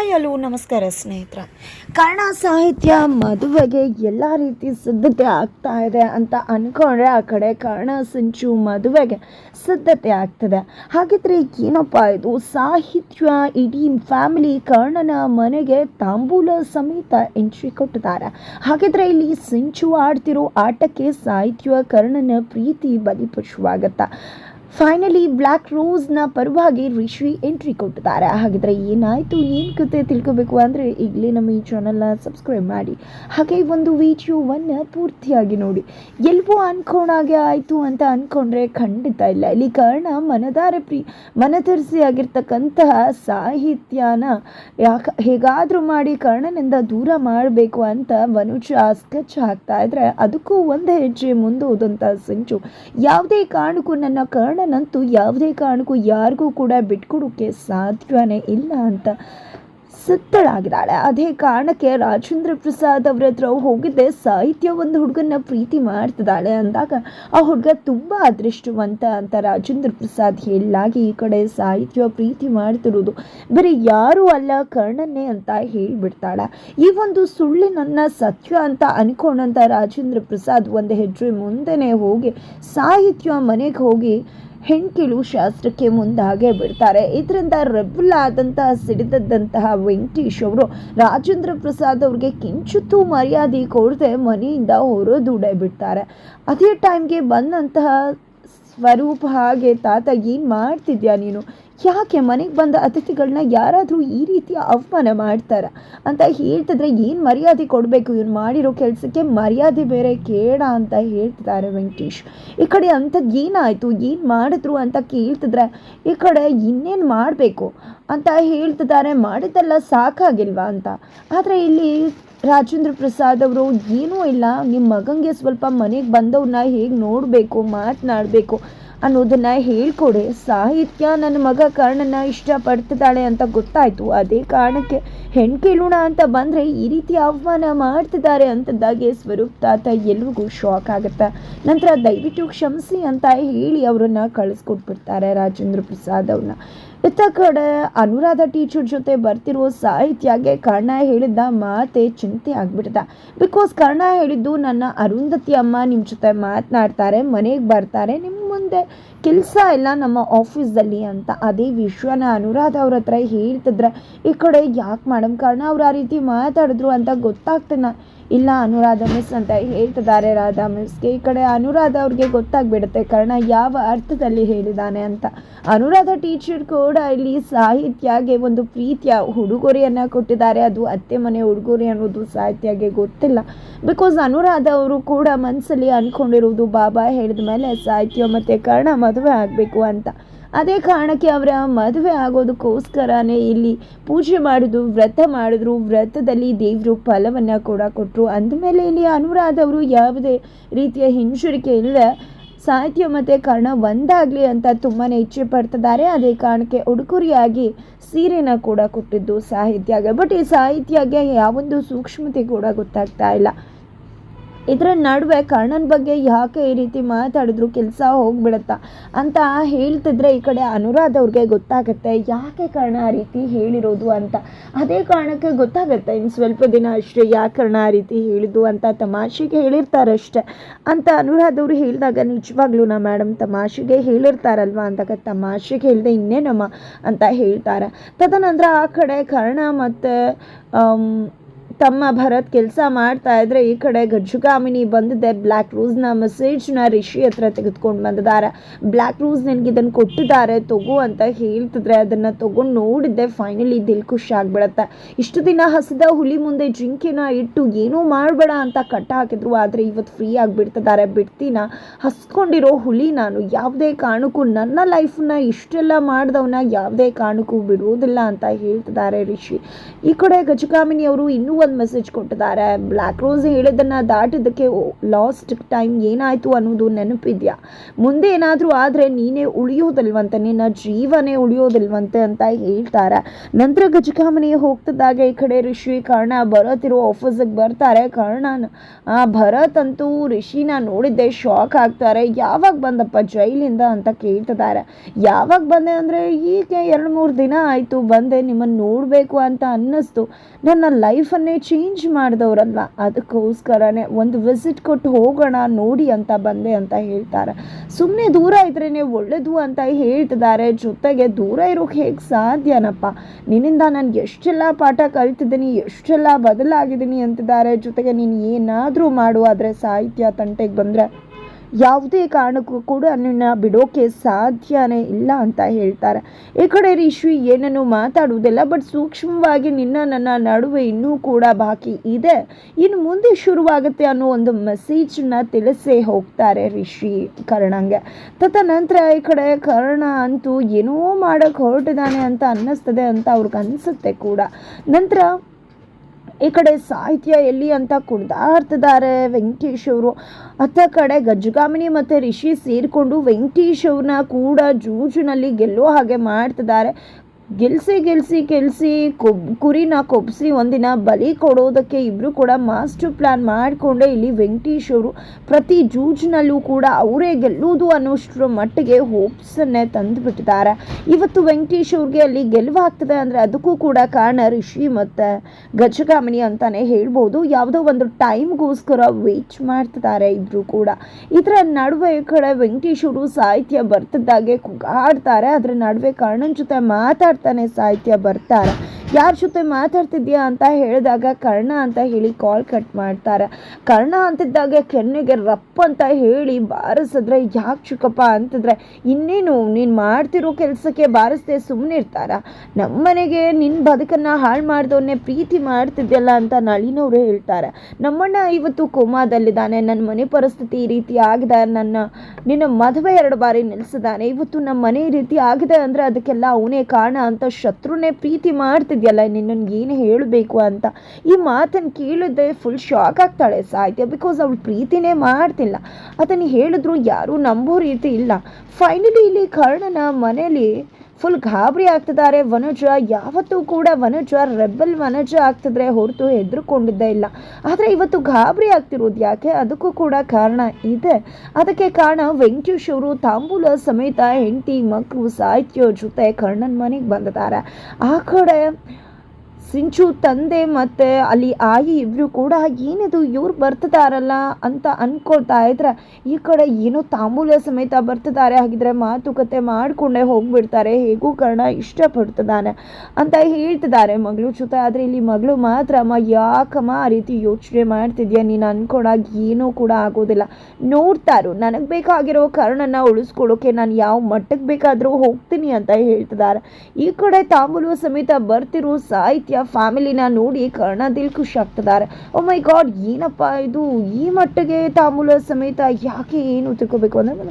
Hi, hello, ನಮಸ್ಕಾರ ಸ್ನೇಹಿತರ. ಕನ್ನಡ ಸಾಹಿತ್ಯ ಮದುವೆಗೆ ಎಲ್ಲ ರೀತಿ ಸಿದ್ಧತೆ ಆಗ್ತಾ ಇದೆ ಅಂತ ಅಂದ್ಕೊಂಡ್ರೆ ಆ ಕಡೆ ಕನ್ನಡ ಸಂಚು ಮದುವೆಗೆ ಸಿದ್ಧತೆ ಆಗ್ತದೆ. ಹಾಗಿದ್ರೆ ಏನಪ್ಪ ಇದು ಸಾಹಿತ್ಯ, ಇಡೀ ಫ್ಯಾಮಿಲಿ ಕರ್ಣನ ಮನೆಗೆ ತಾಂಬೂಲ ಸಮೇತ ಎಂಟ್ರಿ ಕೊಟ್ಟಿದ್ದಾರೆ. ಹಾಗಿದ್ರೆ ಇಲ್ಲಿ ಸಂಚು ಆಡ್ತಿರೋ ಆಟಕ್ಕೆ ಸಾಹಿತ್ಯ ಕರ್ಣನ ಪ್ರೀತಿ ಬಲಿಪಶುವಾಗತ್ತಾ. ಫೈನಲಿ ಬ್ಲ್ಯಾಕ್ ರೋಸ್ನ ಪರವಾಗಿ ರಿಷಿ ಎಂಟ್ರಿ ಕೊಟ್ಟಿದ್ದಾರೆ. ಹಾಗಿದ್ರೆ ಏನಾಯಿತು? ಏನು ಕತೆ ತಿಳ್ಕೊಬೇಕು ಅಂದರೆ ಈಗಲೇ ನಮ್ಮ ಈ ಚಾನಲ್ನ ಸಬ್ಸ್ಕ್ರೈಬ್ ಮಾಡಿ. ಹಾಗೆ ಒಂದು ವಿಡಿಯೋವನ್ನು ಪೂರ್ತಿಯಾಗಿ ನೋಡಿ. ಎಲ್ವೋ ಅನ್ಕೊಂಡಾಗೆ ಆಯಿತು ಅಂತ ಅಂದ್ಕೊಂಡ್ರೆ ಖಂಡಿತ ಇಲ್ಲ. ಇಲ್ಲಿ ಕಾರಣ ಮನದಾರೆ ಪ್ರಿ ಮನತರಿಸಿ ಆಗಿರ್ತಕ್ಕಂತಹ ಸಾಹಿತ್ಯನ ಯಾಕೆ, ಹೇಗಾದರೂ ಮಾಡಿ ಕರ್ಣನಿಂದ ದೂರ ಮಾಡಬೇಕು ಅಂತ ಮನುಜ ಸ್ಕೆಚ್ ಹಾಕ್ತಾ ಇದ್ರೆ ಅದಕ್ಕೂ ಒಂದು ಹೆಜ್ಜೆ ಮುಂದೋದಂಥ ಸಂಚು. ಯಾವುದೇ ಕಾರಣಕ್ಕೂ ನನ್ನ ಕರ್ಣನಂತೂ ಯಾವುದೇ ಕಾರಣಕ್ಕೂ ಯಾರಿಗೂ ಕೂಡ ಬಿಟ್ಕೊಡೋಕ್ಕೆ ಸಾಧ್ಯವೇ ಇಲ್ಲ ಅಂತ ಸುತ್ತಳಾಗಿದ್ದಾಳೆ. ಅದೇ ಕಾರಣಕ್ಕೆ ರಾಜೇಂದ್ರ ಪ್ರಸಾದ್ ಅವ್ರ ಹತ್ರ ಹೋಗಿದ್ದೆ. ಸಾಹಿತ್ಯ ಒಂದು ಹುಡುಗನ್ನ ಪ್ರೀತಿ ಮಾಡ್ತಿದ್ದಾಳೆ ಅಂದಾಗ ಆ ಹುಡುಗ ತುಂಬ ಅದೃಷ್ಟವಂತ ಅಂತ ರಾಜೇಂದ್ರ ಪ್ರಸಾದ್ ಹೇಳಲಾಗಿ ಈ ಕಡೆ ಸಾಹಿತ್ಯ ಪ್ರೀತಿ ಮಾಡ್ತಿರೋದು ಬರೀ ಯಾರೂ ಅಲ್ಲ ಕರ್ಣನ್ನೇ ಅಂತ ಹೇಳಿಬಿಡ್ತಾಳೆ. ಈ ಒಂದು ಸುಳ್ಳಿನನ್ನ ಸತ್ಯ ಅಂತ ಅನ್ಕೊಂಡಂತ ರಾಜೇಂದ್ರ ಪ್ರಸಾದ್ ಒಂದು ಹೆಜ್ಜೆ ಮುಂದೆನೆ ಹೋಗಿ ಸಾಹಿತ್ಯ ಮನೆಗೆ ಹೋಗಿ ಹೆಣ್ಕಿಳು ಶಾಸ್ತ್ರಕ್ಕೆ ಮುಂದಾಗೆ ಬಿಡ್ತಾರೆ. ಇದರಿಂದ ರೆಬಲ್ ಆದಂತಹ ಸಿಡಿದದ್ದಂತಹ ವೆಂಕಟೇಶ್ ಅವರು, ರಾಜೇಂದ್ರ ಪ್ರಸಾದ್ ಅವ್ರಿಗೆ ಕಿಂಚಿತ್ತೂ ಮರ್ಯಾದೆ ಕೊಡದೆ ಮನೆಯಿಂದ ಹೊರದೂಡೆ ಬಿಡ್ತಾರೆ ಅದೇ ಟೈಮ್ಗೆ ಬಂದಂತಹ ಸ್ವರೂಪ ಹಾಗೆ ತಾತ ಏನು ಮಾಡ್ತಿದ್ಯಾ ನೀನು? ಯಾಕೆ ಮನೆಗೆ ಬಂದ ಅತಿಥಿಗಳನ್ನ ಯಾರಾದರೂ ಈ ರೀತಿ ಅವಮಾನ ಮಾಡ್ತಾರ? ಅಂತ ಹೇಳ್ತಿದ್ರೆ ಏನು ಮರ್ಯಾದೆ ಕೊಡಬೇಕು? ಇವ್ರು ಮಾಡಿರೋ ಕೆಲಸಕ್ಕೆ ಮರ್ಯಾದೆ ಬೇರೆ ಕೇಳ ಅಂತ ಹೇಳ್ತಿದ್ದಾರೆ ವೆಂಕಟೇಶ್. ಈ ಕಡೆ ಅಂಥದ್ದು ಏನಾಯಿತು? ಏನು ಮಾಡಿದ್ರು ಅಂತ ಕೇಳ್ತಿದ್ರೆ ಈ ಕಡೆ ಇನ್ನೇನು ಮಾಡಬೇಕು? ಅಂತ ಹೇಳ್ತಿದ್ದಾರೆ. ಮಾಡಿದ್ದೆಲ್ಲ ಸಾಕಾಗಿಲ್ವಾ ಅಂತ. ಆದರೆ ಇಲ್ಲಿ ರಾಜೇಂದ್ರ ಪ್ರಸಾದ್ ಅವರು ಏನೂ ಇಲ್ಲ. ನಿಮ್ಮ ಮಗಂಗೆ ಸ್ವಲ್ಪ ಮನೆಗೆ ಬಂದವ್ರನ್ನ ಹೇಗೆ ನೋಡಬೇಕು, ಮಾತನಾಡಬೇಕು ಅನ್ನೋದನ್ನ ಹೇಳ್ಕೊಡೆ. ಸಾಹಿತ್ಯ ನನ್ನ ಮಗ ಕರ್ಣನ ಇಷ್ಟಪಡ್ತಿದ್ದಾಳೆ ಅಂತ ಗೊತ್ತಾಯ್ತು. ಅದೇ ಕಾರಣಕ್ಕೆ ಹೆಣ್ಣು ಕೇಳೋಣ ಅಂತ ಬಂದರೆ ಈ ರೀತಿ ಆಹ್ವಾನ ಮಾಡ್ತಿದ್ದಾರೆ ಅಂತದ್ದಾಗೆ ಸ್ವರೂಪ್ ತಾತ ಎಲ್ರಿಗೂ ಶಾಕ್ ಆಗುತ್ತೆ. ನಂತರ ದಯವಿಟ್ಟು ಕ್ಷಮಿಸಿ ಅಂತ ಹೇಳಿ ಅವರನ್ನು ಕಳಿಸ್ಕೊಟ್ಬಿಡ್ತಾರೆ ರಾಜೇಂದ್ರ ಪ್ರಸಾದ್ ಅವ್ರನ್ನ. ಇತ್ತ ಕಡೆ ಅನುರಾಧ ಟೀಚರ್ ಜೊತೆ ಬರ್ತಿರೋ ಸಾಹಿತ್ಯಗೆ ಕರ್ಣ ಹೇಳಿದ್ದ ಮಾತೆ ಚಿಂತೆ ಆಗ್ಬಿಡ್ದ ಬಿಕಾಸ್ ಕರ್ಣ ಹೇಳಿದ್ದು ನನ್ನ ಅರುಂಧತಿ ಅಮ್ಮ ನಿಮ್ಮ ಜೊತೆ ಮಾತನಾಡ್ತಾರೆ, ಮನೆಗೆ ಬರ್ತಾರೆ ನಿಮ್ಮ ಮುಂದೆ ಕೆಲಸ ಇಲ್ಲ ನಮ್ಮ ಆಫೀಸಲ್ಲಿ ಅಂತ ಅದೇ ವಿಶ್ವನ ಅನುರಾಧ ಅವ್ರ ಹತ್ರ ಹೇಳ್ತಿದ್ರೆ, ಈ ಕಡೆ ಯಾಕೆ ಮೇಡಮ್ ಕಾರಣ ಅವ್ರು ಆ ರೀತಿ ಮಾತಾಡಿದ್ರು ಅಂತ ಗೊತ್ತಾಗ್ತಿಲ್ಲ. ಇಲ್ಲ, ಅನುರಾಧ ಮಿಸ್ ಅಂತ ಹೇಳ್ತಿದ್ದಾರೆ ರಾಧಾ ಮಿಸ್ಗೆ ಈ ಕಡೆ ಅನುರಾಧ ಅವ್ರಿಗೆ ಗೊತ್ತಾಗ್ಬಿಡುತ್ತೆ. ಕಾರಣ ಯಾವ ಅರ್ಥದಲ್ಲಿ ಹೇಳಿದ್ದಾನೆ ಅಂತ. ಅನುರಾಧ ಟೀಚರ್ ಕೂಡ ಇಲ್ಲಿ ಸಾಹಿತ್ಯಗೆ ಒಂದು ಪ್ರೀತಿಯ ಉಡುಗೊರೆಯನ್ನು ಕೊಟ್ಟಿದ್ದಾರೆ. ಅದು ಅತ್ತೆ ಮನೆ ಉಡುಗೊರೆ ಅನ್ನೋದು ಸಾಹಿತ್ಯಗೆ ಗೊತ್ತಿಲ್ಲ. ಬಿಕಾಸ್ ಅನುರಾಧ ಅವರು ಕೂಡ ಮನಸ್ಸಲ್ಲಿ ಅಂದ್ಕೊಂಡಿರೋದು ಬಾಬಾ ಹೇಳಿದ ಮೇಲೆ ಸಾಹಿತ್ಯ ಮತ್ತು? ಕರ್ಣ ಮದುವೆ ಆಗಬೇಕು ಅಂತ. ಅದೇ ಕಾರಣಕ್ಕೆ ಅವರ ಮದುವೆ ಆಗೋದಕ್ಕೋಸ್ಕರನೇ ಇಲ್ಲಿ ಪೂಜೆ ಮಾಡಿದ್ರು, ವ್ರತ ಮಾಡಿದ್ರು. ವ್ರತದಲ್ಲಿ ದೇವರು ಫಲವನ್ನು ಕೂಡ ಕೊಟ್ಟರು ಅಂದಮೇಲೆ ಇಲ್ಲಿ ಅನುರಾಧ ಅವರು ಯಾವುದೇ ರೀತಿಯ ಹಿಂಜರಿಕೆ ಇಲ್ಲ ಸಾಹಿತ್ಯ ಮತ್ತು ಕರ್ಣ ಒಂದಾಗಲಿ ಅಂತ ತುಂಬಾ ಇಚ್ಛೆ ಪಡ್ತಿದ್ದಾರೆ. ಅದೇ ಕಾರಣಕ್ಕೆ ಉಡುಗೊರೆಯಾಗಿ ಸೀರೆನ ಕೂಡ ಕೊಟ್ಟಿದ್ದು ಸಾಹಿತ್ಯಗೆ. ಬಟ್ ಈ ಸಾಹಿತ್ಯಗೆ ಯಾವೊಂದು ಸೂಕ್ಷ್ಮತೆ ಕೂಡ ಗೊತ್ತಾಗ್ತಾ ಇಲ್ಲ. ಇದರ ನಡುವೆ ಕರ್ಣನ ಬಗ್ಗೆ ಯಾಕೆ ಈ ರೀತಿ ಮಾತಾಡಿದ್ರು ಕೆಲಸ ಹೋಗ್ಬಿಡತ್ತಾ ಅಂತ ಹೇಳ್ತಿದ್ರೆ ಈ ಕಡೆ ಅನುರಾಧ ಅವ್ರಿಗೆ ಗೊತ್ತಾಗುತ್ತೆ. ಯಾಕೆ ಕರ್ಣ ಆ ರೀತಿ ಹೇಳಿರೋದು ಅಂತ? ಅದೇ ಕಾರಣಕ್ಕೆ ಗೊತ್ತಾಗುತ್ತೆ ಇನ್ನು ಸ್ವಲ್ಪ ದಿನ ಅಷ್ಟೇ ಯಾಕೆ ಕರ್ಣ ಆ ರೀತಿ ಹೇಳಿದ್ದು ಅಂತ ತಮಾಷೆಗೆ ಹೇಳಿರ್ತಾರಷ್ಟೆ ಅಂತ ಅನುರಾಧ ಅವರು ಹೇಳಿದಾಗ ನಿಜವಾಗ್ಲೂ ನಾ ಮೇಡಮ್ ತಮಾಷೆಗೆ ಹೇಳಿರ್ತಾರಲ್ವಾ ಅಂತ ತಮಾಷೆಗೆ ಹೇಳಿದೆ ಇನ್ನೇನಮ್ಮ ಅಂತ ಹೇಳ್ತಾರೆ. ತದನಂತರ ಆ ಕಡೆ ಕರ್ಣ ಮತ್ತು ತಮ್ಮ ಭರತ್ ಕೆಲಸ ಮಾಡ್ತಾ ಇದ್ರೆ ಈ ಕಡೆ ಗಜ್ಜುಗಾಮಿನಿ ಬಂದಿದೆ. ಬ್ಲ್ಯಾಕ್ ರೋಸ್ನ ಮೆಸೇಜ್ನ ರಿಷಿ ಹತ್ರ ತೆಗೆದುಕೊಂಡು ಬಂದಿದ್ದಾರೆ. ಬ್ಲ್ಯಾಕ್ ರೋಸ್ ನನಗೆ ಇದನ್ನು ಕೊಟ್ಟಿದ್ದಾರೆ, ತಗೋ ಅಂತ ಹೇಳ್ತಿದ್ರೆ ಅದನ್ನು ತಗೊಂಡು ನೋಡಿದ್ದೆ. ಫೈನಲಿ ದಿಲ್ ಖುಷಿ ಆಗ್ಬಿಡತ್ತೆ. ಇಷ್ಟು ದಿನ ಹಸಿದ ಹುಲಿ ಮುಂದೆ ಜಿಂಕೆನ ಇಟ್ಟು ಏನೂ ಮಾಡಬೇಡ ಅಂತ ಕಟ್ಟ ಹಾಕಿದ್ರು. ಆದರೆ ಇವತ್ತು ಫ್ರೀ ಆಗಿಬಿಡ್ತಿದ್ದಾರೆ. ಬಿಡ್ತೀನ? ಹಸ್ಕೊಂಡಿರೋ ಹುಲಿ ನಾನು ಯಾವುದೇ ಕಾರಣಕ್ಕೂ ನನ್ನ ಲೈಫನ್ನ ಇಷ್ಟೆಲ್ಲ ಮಾಡಿದವನ್ನ ಯಾವುದೇ ಕಾರಣಕ್ಕೂ ಬಿಡುವುದಿಲ್ಲ ಅಂತ ಹೇಳ್ತಿದ್ದಾರೆ ರಿಷಿ. ಈ ಕಡೆ ಗಜಗಾಮಿನಿ ಅವರು ಇನ್ನೂ ಮೆಸೇಜ್ ಕೊಟ್ಟಿದ್ದಾರೆ. ಬ್ಲ್ಯಾಕ್ ರೋಸ್ ಹೇಳಿದ್ದನ್ನು ದಾಟಿದ್ದಕ್ಕೆ ಲಾಸ್ಟ್ ಟೈಮ್ ಏನಾಯಿತು ಅನ್ನೋದು ನೆನಪಿದೆಯಾ? ಮುಂದೆ ಏನಾದರೂ ಆದರೆ ನೀನೇ ಉಳಿಯೋದಿಲ್ವಂತೆ ನಿನ್ನ ಜೀವನೇ ಉಳಿಯೋದಿಲ್ವಂತೆ ಅಂತ ಹೇಳ್ತಾರೆ. ನಂತರ ಗಜಕಾಮನಿ ಹೋಗ್ತಿದ್ದಾಗ ಈ ಕಡೆ ಋಷಿ ಕರ್ಣ ಭರತ್ ಆಫೀಸಿಗೆ ಬರ್ತಾರೆ. ಕರ್ಣ ಆ ಭರತ್ ಅಂತೂ ಋಷಿನ ನೋಡಿದ್ದೆ ಶಾಕ್ ಆಗ್ತಾರೆ. ಯಾವಾಗ ಬಂದಪ್ಪ ಜೈಲಿಂದ ಅಂತ ಕೇಳ್ತಿದ್ದಾರೆ. ಯಾವಾಗ ಬಂದೆ ಅಂದರೆ ಈಗ ಎರಡು ಮೂರು ದಿನ ಆಯಿತು ಬಂದೆ, ನಿಮ್ಮನ್ನು ನೋಡಬೇಕು ಅಂತ ಅನ್ನಿಸ್ತು. ನನ್ನ ಲೈಫನ್ನೇ ಚೇಂಜ್ ಮಾಡಿದವ್ರಲ್ವ ಅದಕ್ಕೋಸ್ಕರನೇ ಒಂದು ವಿಸಿಟ್ ಕೊಟ್ಟು ಹೋಗೋಣ, ನೋಡಿ ಅಂತ ಬಂದೆ ಅಂತ ಹೇಳ್ತಾರೆ. ಸುಮ್ಮನೆ ದೂರ ಇದ್ರೇ ಒಳ್ಳೆದು ಅಂತ ಹೇಳ್ತಿದ್ದಾರೆ. ಜೊತೆಗೆ ದೂರ ಇರೋಕೆ ಹೇಗೆ ಸಾಧ್ಯನಪ್ಪ? ನಿನ್ನಿಂದ ನಾನು ಎಷ್ಟೆಲ್ಲ ಪಾಠ ಕಲ್ತಿದ್ದೀನಿ, ಎಷ್ಟೆಲ್ಲ ಬದಲಾಗಿದ್ದೀನಿ ಅಂತಿದ್ದಾರೆ. ಜೊತೆಗೆ ನೀನು ಏನಾದರೂ ಮಾಡು, ಆದರೆ ಸಾಹಿತ್ಯ ತಂಟೆಗೆ ಬಂದರೆ ಯಾವುದೇ ಕಾರಣಕ್ಕೂ ಕೂಡ ನಿನ್ನ ಬಿಡೋಕೆ ಸಾಧ್ಯನೇ ಇಲ್ಲ ಅಂತ ಹೇಳ್ತಾರೆ. ಈ ಕಡೆ ರಿಷಿ ಏನನ್ನು ಮಾತಾಡುವುದಿಲ್ಲ ಬಟ್ ಸೂಕ್ಷ್ಮವಾಗಿ ನಿನ್ನ ನನ್ನ ನಡುವೆ ಇನ್ನೂ ಕೂಡ ಬಾಕಿ ಇದೆ. ಇನ್ನು ಮುಂದೆ ಶುರುವಾಗುತ್ತೆ ಅನ್ನೋ ಒಂದು ಮೆಸೇಜ್ನ ತಿಳಿಸೇ ಹೋಗ್ತಾರೆ ರಿಷಿ ಕರ್ಣಂಗೆ. ತದನಂತರ ಈ ಕಡೆ ಕರ್ಣ ಅಂತೂ ಏನೋ ಮಾಡೋಕ್ಕೆ ಹೊರಟಿದ್ದಾನೆ ಅಂತ ಅನ್ನಿಸ್ತದೆ ಅಂತ ಅವ್ರಿಗೆ ಅನಿಸುತ್ತೆ ಕೂಡ. ನಂತರ ಈ ಕಡೆ ಸಾಹಿತ್ಯ ಎಲ್ಲಿ ಅಂತ ಕುಣಿದಾಡ್ತಿದ್ದಾರೆ ವೆಂಕಟೇಶ್ ಅವರು. ಅತ್ತ ಕಡೆ ಗಜಗಾಮಿನಿ ಮತ್ತು ರಿಷಿ ಸೇರಿಕೊಂಡು ವೆಂಕಟೇಶ್ ಅವ್ರನ್ನ ಕೂಡ ಜೂಜಿನಲ್ಲಿ ಗೆಲ್ಲೋ ಹಾಗೆ ಮಾಡ್ತಿದ್ದಾರೆ. ಗೆಲ್ಸಿ ಗೆಲ್ಸಿ ಗೆಲ್ಸಿ, ಕೊಬ್, ಕುರಿನ ಕೊಬ್ಸಿ ಒಂದಿನ ಬಲಿ ಕೊಡೋದಕ್ಕೆ ಇಬ್ಬರು ಕೂಡ ಮಾಸ್ಟರ್ ಪ್ಲ್ಯಾನ್ ಮಾಡಿಕೊಂಡೆ. ಇಲ್ಲಿ ವೆಂಕಟೇಶ್ ಅವರು ಪ್ರತಿ ಜೂಜ್ನಲ್ಲೂ ಕೂಡ ಅವರೇ ಗೆಲ್ಲುವುದು ಅನ್ನೋಷ್ಟರ ಮಟ್ಟಿಗೆ ಹೋಪ್ಸನ್ನೇ ತಂದುಬಿಟ್ಟಿದ್ದಾರೆ. ಇವತ್ತು ವೆಂಕಟೇಶ್ ಅವ್ರಿಗೆ ಅಲ್ಲಿ ಗೆಲುವಾಗ್ತದೆ ಅಂದರೆ ಅದಕ್ಕೂ ಕೂಡ ಕಾರಣ ಋಷಿ ಮತ್ತು ಗಜಗಾಮಿನಿ ಅಂತಲೇ ಹೇಳ್ಬೋದು. ಯಾವುದೋ ಒಂದು ಟೈಮ್ಗೋಸ್ಕರ ವೇಟ್ ಮಾಡ್ತಿದ್ದಾರೆ ಇಬ್ಬರು ಕೂಡ. ಇದರ ನಡುವೆ ಕಡೆ ವೆಂಕಟೇಶ್ ಅವರು ಸಾಹಿತ್ಯ ಬರ್ತಿದ್ದಾಗೆ ಕುಗಾಡ್ತಾರೆ. ಅದರ ನಡುವೆ ಕಾರಣನ ಜೊತೆ ಮಾತಾಡ್ತಾನೆ ಸಾಹಿತ್ಯ ಬರ್ತಾರೆ. ಯಾರ ಜೊತೆ ಮಾತಾಡ್ತಿದ್ಯಾ ಅಂತ ಹೇಳಿದಾಗ ಕರ್ಣ ಅಂತ ಹೇಳಿ ಕಾಲ್ ಕಟ್ ಮಾಡ್ತಾರೆ. ಕರ್ಣ ಅಂತಿದ್ದಾಗ ಕೆನ್ನೆಗೆ ರಪ್ಪ ಅಂತ ಹೇಳಿ ಬಾರಿಸಿದ್ರೆ, ಯಾಕೆ ಚಿಕ್ಕಪ್ಪ? ಅಂತಿದ್ರೆ, ಇನ್ನೇನು, ನೀನು ಮಾಡ್ತಿರೋ ಕೆಲಸಕ್ಕೆ ಬಾರಿಸ್ದೆ ಸುಮ್ಮನೆ ಇರ್ತಾರ? ನಮ್ಮನೆಗೆ ನಿನ್ನ ಬದುಕನ್ನು ಹಾಳು ಮಾಡಿದವನ್ನೇ ಪ್ರೀತಿ ಮಾಡ್ತಿದ್ಯಲ್ಲ ಅಂತ ನಳಿನವರು ಹೇಳ್ತಾರೆ. ನಮ್ಮಣ್ಣ ಇವತ್ತು ಕೋಮಾದಲ್ಲಿದ್ದಾನೆ ನನ್ನ ಮನೆ ಪರಿಸ್ಥಿತಿ ಈ ರೀತಿ ಆಗಿದೆ, ನನ್ನ, ನಿನ್ನ ಮದುವೆ ಎರಡು ಬಾರಿ ನಿಲ್ಲಿಸಿದ್ದಾನೆ ಇವತ್ತು ನಮ್ಮ ಮನೆ ಈ ರೀತಿ ಆಗಿದೆ ಅಂದರೆ ಅದಕ್ಕೆಲ್ಲ ಅವನೇ ಕಾರಣ ಅಂತ ಶತ್ರುನೇ ಪ್ರೀತಿ ಮಾಡ್ತಿದ್ಯಲ್ಲ ನಿನ್ನೊಂದು ಏನು ಹೇಳಬೇಕು ಅಂತ. ಈ ಮಾತನ್ನು ಕೇಳಿದ್ರೆ ಫುಲ್ ಶಾಕ್ ಆಗ್ತಾಳೆ ಸಾಹಿತ್ಯ ಬಿಕಾಸ್ ಅವಳು ಪ್ರೀತಿನೇ ಮಾಡ್ತಿಲ್ಲ. ಅದನ್ನು ಹೇಳಿದ್ರು, ಯಾರೂ ನಂಬೋ ರೀತಿ ಇಲ್ಲ. ಫೈನಲಿ ಇಲ್ಲಿ ಕರ್ಣನ ಮನೇಲಿ ಫುಲ್ ಗಾಬರಿ ಆಗ್ತಿದ್ದಾರೆ. ವನುಜ ಯಾವತ್ತೂ ಕೂಡ ವನುಜ ರೆಬಲ್ ವನುಜ ಆಗ್ತಿದ್ರೆ ಹೊರತು ಹೆದರ್ಕೊಂಡಿದ್ದೇ ಇಲ್ಲ. ಆದರೆ ಇವತ್ತು ಗಾಬರಿ ಆಗ್ತಿರೋದು ಯಾಕೆ? ಅದಕ್ಕೂ ಕೂಡ ಕಾರಣ ಇದೆ. ಅದಕ್ಕೆ ಕಾರಣ ವೆಂಕಟೇಶ್ ಅವರು, ತಾಂಬೂಲ ಸಮೇತ ಹೆಂಡತಿ ಮಕ್ಕಳು ಸಾಹಿತ್ಯ ಜೊತೆ ಕರ್ಣನ್ ಮನೆಗೆ ಬಂದಿದ್ದಾರೆ. ಆ ಕಡೆ ಸಿಂಚು ತಂದೆ ಮತ್ತು ಅಲ್ಲಿ ಆಯಿ ಇಬ್ಬರು ಕೂಡ ಏನಿದು, ಇವ್ರು ಬರ್ತಿದಾರಲ್ಲ ಅಂತ ಅಂದ್ಕೊಳ್ತಾ ಇದ್ರೆ, ಈ ಕಡೆ ಏನೋ ತಾಂಬೂಲ ಸಮೇತ ಬರ್ತಿದ್ದಾರೆ ಹಾಗಿದ್ರೆ ಮಾತುಕತೆ ಮಾಡಿಕೊಂಡೇ ಹೋಗ್ಬಿಡ್ತಾರೆ. ಹೇಗೂ ಕರ್ಣ ಇಷ್ಟಪಡ್ತಿದ್ದಾನೆ ಅಂತ ಹೇಳ್ತಿದ್ದಾರೆ ಮಗಳು ಜೊತೆ. ಆದರೆ ಇಲ್ಲಿ ಮಗಳು ಮಾತ್ರ, ಅಮ್ಮ, ಯಾಕಮ್ಮ ಆ ರೀತಿ ಯೋಚನೆ ಮಾಡ್ತಿದ್ಯಾ? ನೀನು ಅನ್ಕೊಳಾಗ ಏನೂ ಕೂಡ ಆಗೋದಿಲ್ಲ. ನೋಡ್ತಾರು ನನಗೆ ಬೇಕಾಗಿರೋ ಕರ್ಣನ ಉಳಿಸ್ಕೊಳ್ಳೋಕೆ ನಾನು ಯಾವ ಮಟ್ಟಕ್ಕೆ ಬೇಕಾದರೂ ಹೋಗ್ತೀನಿ ಅಂತ ಹೇಳ್ತಿದ್ದಾರೆ. ಈ ಕಡೆ ತಾಂಬೂಲ ಸಮೇತ ಬರ್ತಿರೋ ಸಾಹಿತ್ಯ ಫ್ಯಾಮಿಲಿನ ನೋಡಿ ಕರ್ಣ ದಿಲ್ ಖುಷಿ ಆಗ್ತಿದ್ದಾರೆ. ಓ ಮೈ ಗಾಡ್ ಏನಪ್ಪ ಇದು? ಈ ಮಟ್ಟಿಗೆ ತಾಂಬೂಲ ಸಮೇತ ಯಾಕೆ ಏನು ತಿಳ್ಕೊಬೇಕು ಅಂದರೆ